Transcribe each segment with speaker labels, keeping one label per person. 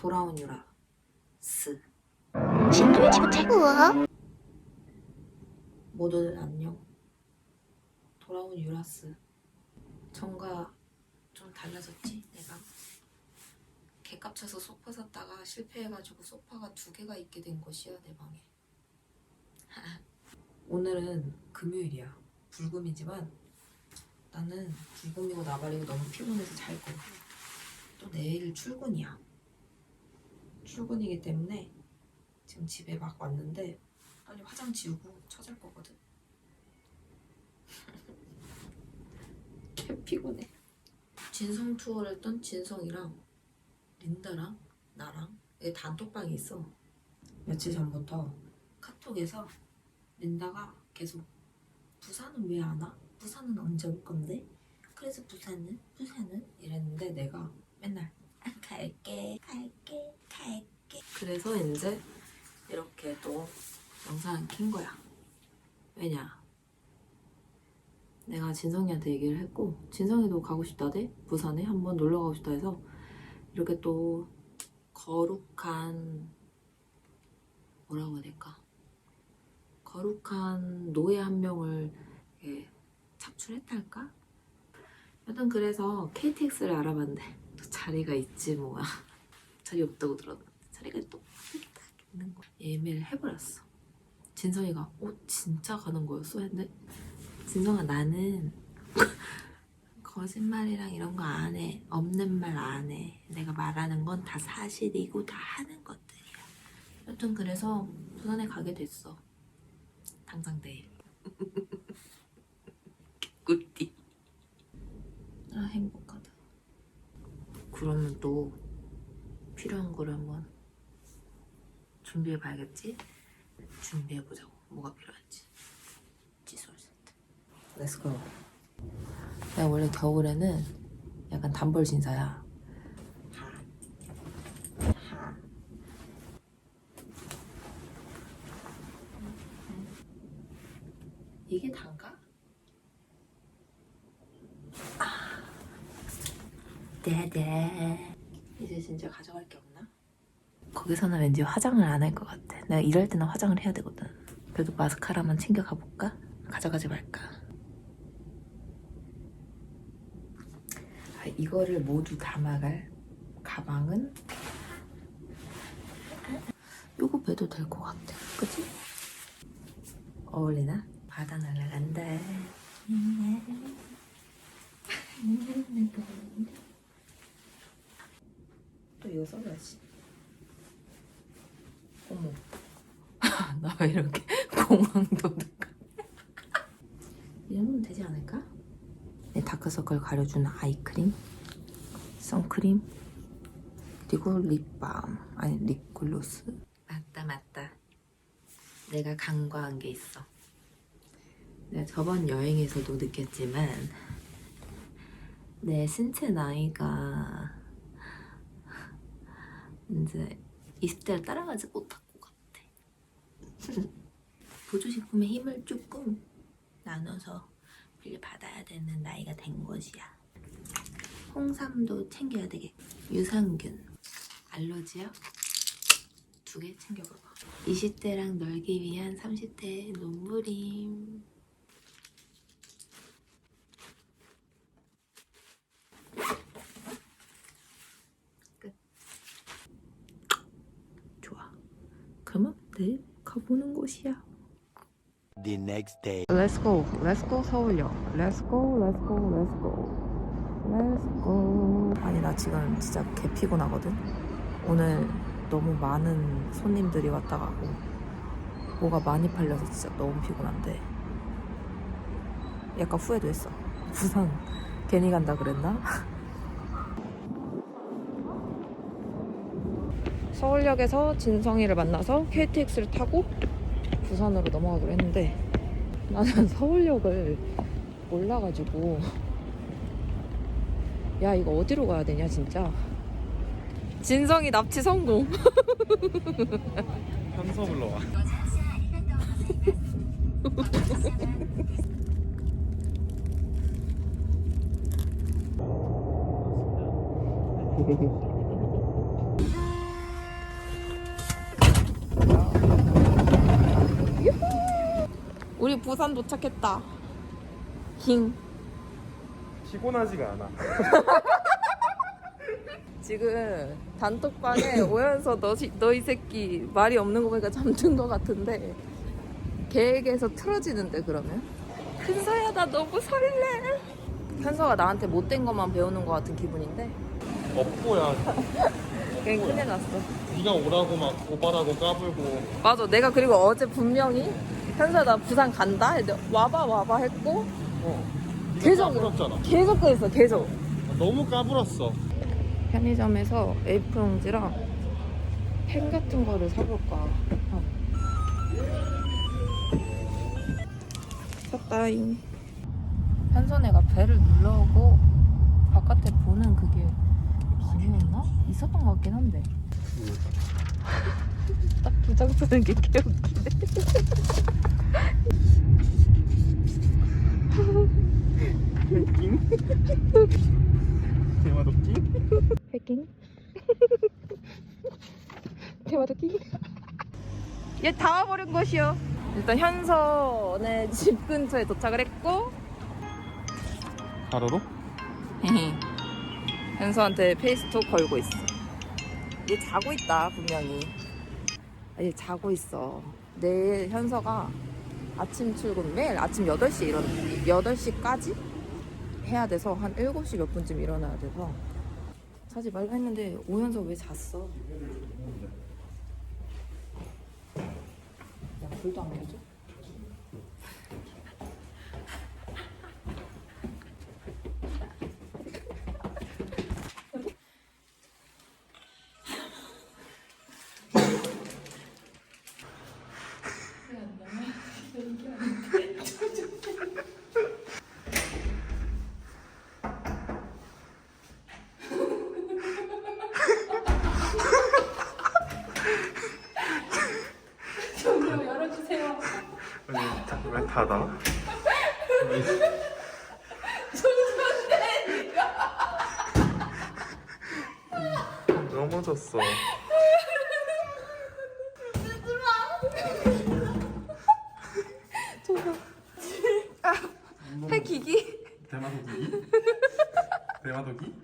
Speaker 1: 돌아온 유라. 스.
Speaker 2: 우와
Speaker 1: 모두들 안녕. 돌아온 유라스. 전과 좀 달라졌지 내가? 개값 쳐서 소파 샀다가 실패해가지고 소파가 두 개가 있게 된 것이야 내 방에. 오늘은 금요일이야. 불금이지만 나는 불금이고 나발이고 너무 피곤해서 잘 거야 또 내일 출근이야 출근이기 때문에 지금 집에 막 왔는데 빨리 화장 지우고 찾을 거거든. 개 피곤해. 진성 투어를 했던 진성이랑 린다랑 나랑 내 단톡방이 있어. 며칠 전부터 카톡에서 린다가 계속 부산은 왜 안 와? 부산은 언제 올 건데? 그래서 부산은? 부산은? 이랬는데 내가 맨날 갈게 갈게 갈게 그래서 이제 이렇게 또 영상을 킨 거야. 왜냐? 내가 진성이한테 얘기를 했고 진성이도 가고 싶다대 부산에 한번 놀러 가고 싶다 해서 이렇게 또 거룩한 뭐라고 해야 될까? 거룩한 노예 한 명을 착출했달까? 여튼 그래서 KTX를 알아봤는데 또 자리가 있지 뭐야 자리 없다고 들었는데 자리가 또딱 있는 거야 예매를 해버렸어 진성이가 어 진짜 가는 거였어? 했는데 진성아 나는 거짓말이랑 이런 거 안 해. 없는 말 안 해. 내가 말하는 건 다 사실이고 다 하는 것들이야. 여튼 그래서 부산에 가게 됐어. 당장 내일. 꿀띠. 아 행복하다. 그러면 또 필요한 거를 한번 준비해 봐야겠지? 준비해 보자고. 뭐가 필요한지. 칫솔 세트. 렛츠고. 내가 원래 겨울에는 약간 단벌 신사야. 이게 단가? 아. 네네. 이제 진짜 가져갈 게 없나? 거기서는 왠지 화장을 안 할 것 같아. 내가 일할 때는 화장을 해야 되거든. 그래도 마스카라만 챙겨 가 볼까? 가져가지 말까? 아, 이거를 모두 담아갈 가방은 요거 매도 될 것 같아. 그치? 어울리나? 바다 날아간다. 또 이거 써야지. 어머. 나 왜 이렇게 공황 도둑 이 정도면 되지 않을까? 내 다크서클 가려주는 아이크림, 선크림, 그리고 립밤, 아니 립글로스. 맞다 맞다. 내가 간과한 게 있어. 내가 저번 여행에서도 느꼈지만 내 신체 나이가 이제 20대를 따라가지 못할 것 같아. 보조식품의 힘을 조금 나눠서 빌려받아야 되는 나이가 된 것이야. 홍삼도 챙겨야 되겠. 유산균, 알러지약 두 개 챙겨봐봐. 20대랑 놀기 위한 30대의 눈물임. 끝. 좋아. 그러면 내일 가보는 곳이야.
Speaker 3: The next day.
Speaker 1: Let's go, let's go 서울역. Let's go, let's go, let's go. Let's go. 아니 나 지금 진짜 개 피곤하거든. 오늘 너무 많은 손님들이 왔다 가고 뭐가 많이 팔려서 진짜 너무 피곤한데 약간 후회도 했어. 부산 괜히 간다 그랬나? 서울역에서 진성이를 만나서 KTX를 타고 부산으로 넘어가기로 했는데 나는 서울역을 몰라가지고 야 이거 어디로 가야 되냐 진짜 진성이 납치 성공
Speaker 4: 삼성으로 와.
Speaker 1: 우리 부산 도착했다. 킹.
Speaker 4: 피곤하지가 않아.
Speaker 1: 지금 단톡방에 오연서 너, 너 이 새끼 말이 없는 거 보니까 잠든 거 같은데 계획에서 틀어지는데 그러면? 현서야 나 너무 설레. 현서가 나한테 못된 것만 배우는 것 같은 기분인데
Speaker 4: 업보야.
Speaker 1: 그냥 큰일 났어.
Speaker 4: 네가 오라고 막 고발하고 까불고.
Speaker 1: 맞아 내가 그리고 어제 분명히 현서야 나 부산 간다 했는데 와봐 와봐 했고
Speaker 4: 어.
Speaker 1: 계속
Speaker 4: 까불었잖아.
Speaker 1: 계속 그랬어 계속.
Speaker 4: 너무 까불었어.
Speaker 1: 편의점에서 A4 용지랑 펜 같은 거를 사볼까. 어. 샀다잉. 현선애가 배를 눌러오고 바깥에 보는 그게 아니었나? 있었던 것 같긴 한데. 딱 부장 쓰는 게 개웃기네.
Speaker 4: 대마도끼?
Speaker 1: 해킹? 대화도끼? 얘다 와버린 것이요. 일단 현선의 집 근처에 도착을 했고
Speaker 4: 가로로?
Speaker 1: 현서한테 페이스톡 걸고 있어. 얘 자고 있다 분명히. 아, 얘 자고 있어. 내일 현서가 아침 출근 매일 아침 8시 일어나 8시까지 해야 돼서 한 7시 몇 분쯤 일어나야 돼서 자지 말라 했는데 오현서 왜 잤어? 야 불도 안 켜져?
Speaker 4: 넘어졌어.
Speaker 1: 패기기?
Speaker 4: 대마도끼? 대마도끼?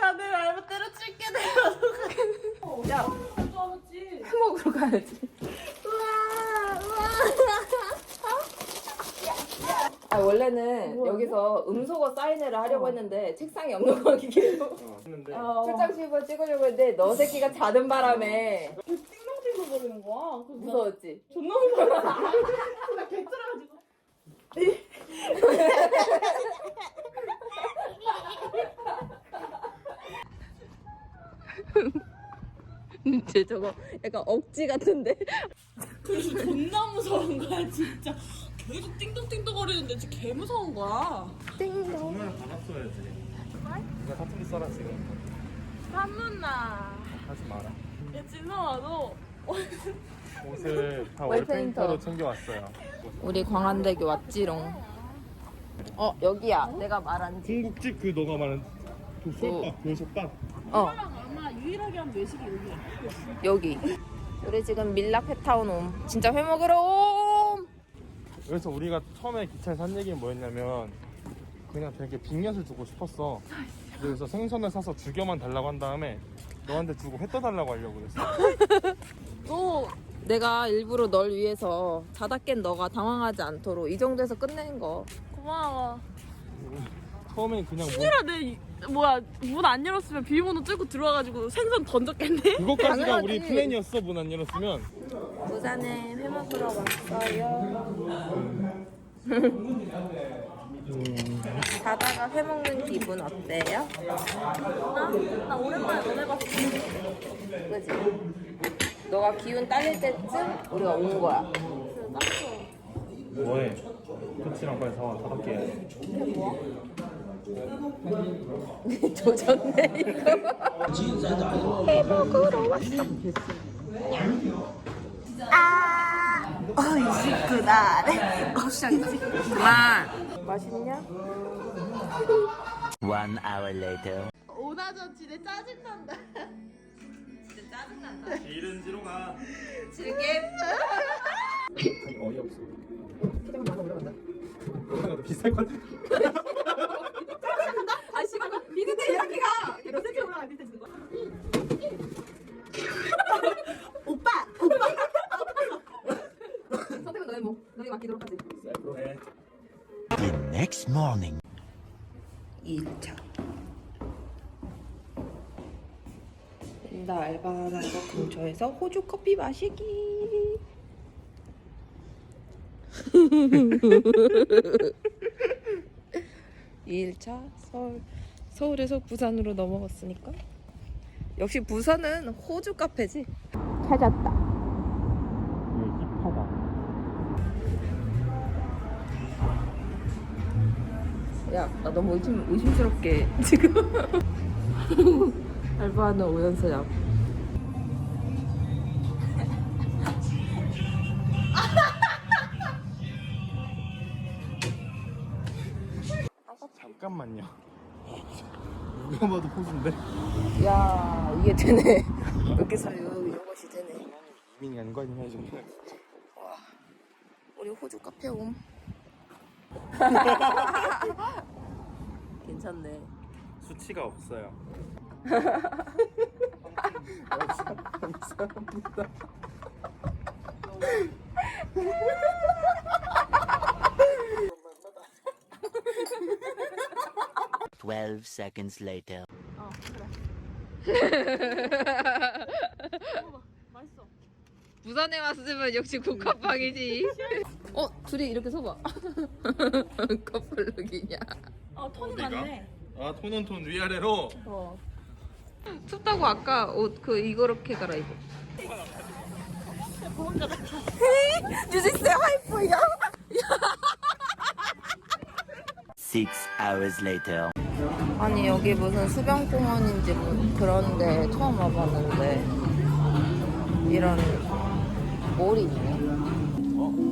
Speaker 1: 야내 말고 때려칠게 내가 야 해먹으러 가야지 아 원래는 여기서 음소거 사인회를 하려고 했는데 책상이 없는 거 기계로
Speaker 4: 어. 했는데
Speaker 1: 출장 씹어 찍으려고 했는데 너 새끼가 자는 바람에
Speaker 5: 띵동띵동 거리는 거야. 그래서 나
Speaker 1: 무서웠지?
Speaker 5: 존나 무서워. 나 개쩔어가지고.
Speaker 1: 쟤 저거 약간 억지 같은데
Speaker 5: 그래서 존나 무서운 거야 진짜. 계속 띵동띵동 거리는데 진짜 개 무서운 거야.
Speaker 4: 전화를 받았어야지. 누가 사투리 써라 지금.
Speaker 5: 한문나.
Speaker 4: 하지 마라.
Speaker 5: 야 진성아 너
Speaker 4: 옷을 다
Speaker 1: 월페인터.
Speaker 4: 월페인터로 챙겨왔어요.
Speaker 1: 우리 광안대교 왔지롱 어 여기야 내가 말한 집
Speaker 4: 중국집 그 너가 말한 도소밥, 도소밥.
Speaker 1: 어
Speaker 5: 아마 유일하게 한 외식이 여기야.
Speaker 1: 여기 우리 지금 밀라페타운 옴 진짜 회 먹으러 옴
Speaker 4: 그래서 우리가 처음에 기차에 산 얘기는 뭐였냐면 그냥 되게 빅엿을 주고 싶었어. 그래서 생선을 사서 죽여만 달라고 한 다음에 너한테 주고 회 떠달라고 하려고 그랬어.
Speaker 1: 또 내가 일부러 널 위해서 자다 깬 너가 당황하지 않도록 이 정도에서 끝낸 거
Speaker 5: 고마워.
Speaker 4: 처음엔 그냥 뭐
Speaker 5: 신이라 내 이- 뭐야 문 안 열었으면 비밀번호 뚫고 들어와가지고 생선 던졌겠네.
Speaker 4: 그것까지가
Speaker 1: 당연하지.
Speaker 4: 우리 플랜이었어 문 안 열었으면
Speaker 1: 부산에 회 먹으러 왔어요 자다가 회 먹는 기분 어때요?
Speaker 5: 나 오랜만에 너네 봤어.
Speaker 1: 그지? 너가 기운 딸릴 때쯤 우리가 온 거야
Speaker 4: 뭐해? 토치랑 빨리 사와 개.
Speaker 1: 조졌네 이거 회 먹으러 왔어 아 어이 구나 네 어시장이지 그만 맛있냐?
Speaker 3: One hour later.
Speaker 5: 오나전 진짜 짜증난다.
Speaker 1: 진짜 짜증난다
Speaker 4: 이른 지로 가.
Speaker 1: 즐게
Speaker 4: 어이없어. 비쌀 것. 아
Speaker 1: 씨발 미드대 이렇게 가. 몇 센치 올라가 밑에 준 거야? 오빠 오빠. 선택은 너의 뭐 너에게 맡기도록 하지.
Speaker 3: The next morning.
Speaker 1: 2차. 나 알바하는 거 근처에서 호주 커피 마시기. 2일차 서울 서울에서 부산으로 넘어갔으니까. 역시 부산은 호주 카페지. 찾았다 야, 나 너무 의심, 의심스럽게 지금 알바하는 오연서야.
Speaker 4: 잠깐만요. 누가 봐도 포즈인데?
Speaker 1: 야, 이게 되네. 이렇게 사요. 이런 것이 되네.
Speaker 4: 이민이 아닌 거 아니냐 지금?
Speaker 1: 우리 호주 카페 옴. 괜찮네.
Speaker 4: 수치가 없어요.
Speaker 3: Twelve seconds later.
Speaker 1: 부산에 왔으면 역시 국화빵이지. 어, 둘이 이렇게 서봐. 커플룩이냐.
Speaker 5: 어 톤이 맞네.
Speaker 4: 아 톤은 톤 위아래로.
Speaker 1: 어. 춥다고 아까 옷 그 이거렇게 갈아입어. 주식세 하이프야.
Speaker 3: Six hours later.
Speaker 1: 아니 여기 무슨 수변공원인지 뭐 그런데 처음 와봤는데 이런 몰이 있네.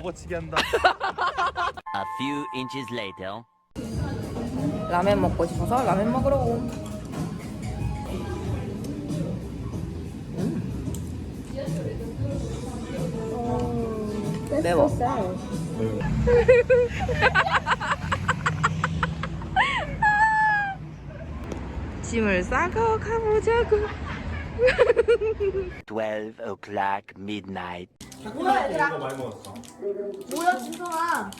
Speaker 4: 업어치기 한다.
Speaker 3: A few inches later.
Speaker 1: 라면 먹고 싶어서 라면 먹으러 옴. 음. 매워. 짐을 싸고 가보자고.
Speaker 3: Twelve o'clock midnight.
Speaker 4: 뭐야 얘들아? 많이 먹었어.
Speaker 5: 뭐야 진성아.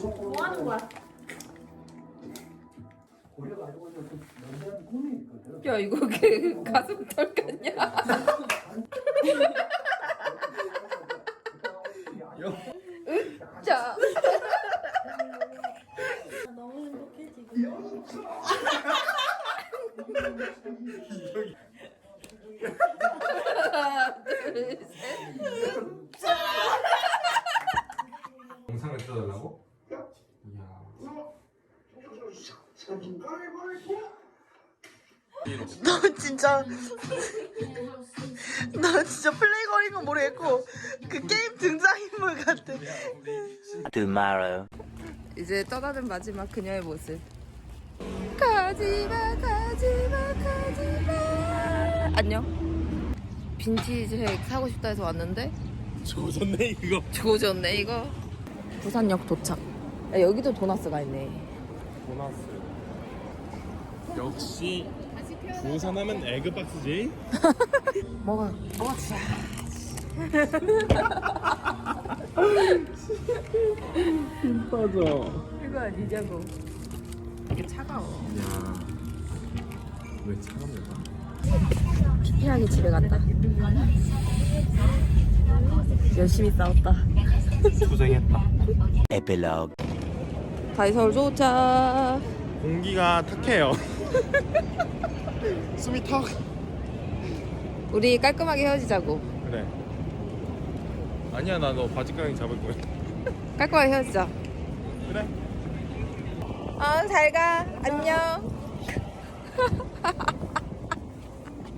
Speaker 5: 뭐 하는 거야?
Speaker 1: 야 이거 그 가슴 털 같냐? 자.
Speaker 5: 너무 행복해 지금.
Speaker 1: 하나, 둘, 셋.
Speaker 4: 영상을 찍어달라고? 이야.
Speaker 2: 너 진짜 너 진짜 플레이 거린 건 모르겠고 그 게임 등장인물 같아
Speaker 3: Tomorrow.
Speaker 1: 이제 떠나는 마지막 그녀의 모습. 가지마, 가지마, 가지마. 안녕. 빈티지 색 사고 싶다 해서 왔는데
Speaker 4: 조졌네 이거.
Speaker 1: 조졌네 이거. 부산역 도착. 야, 여기도 도나스가 있네.
Speaker 4: 보너스. 역시 부산하면 에그박스지.
Speaker 1: 먹어, 먹어 주자.
Speaker 4: 빠져.
Speaker 1: 이거 아니냐고. 이게 차가워.
Speaker 4: 야. 왜 차갑니까?
Speaker 1: 피하게 집에 간다. 열심히 싸웠다.
Speaker 4: 고생했다.
Speaker 3: Epilogue.
Speaker 1: 다이서울 도착.
Speaker 4: 공기가 탁해요. 숨이 턱.
Speaker 1: 우리 깔끔하게 헤어지자고.
Speaker 4: 그래. 아니야 나 너 바지가랑이 잡을 거야.
Speaker 1: 깔끔하게 헤어지자.
Speaker 4: 그래.
Speaker 1: 어, 잘 가. 안녕.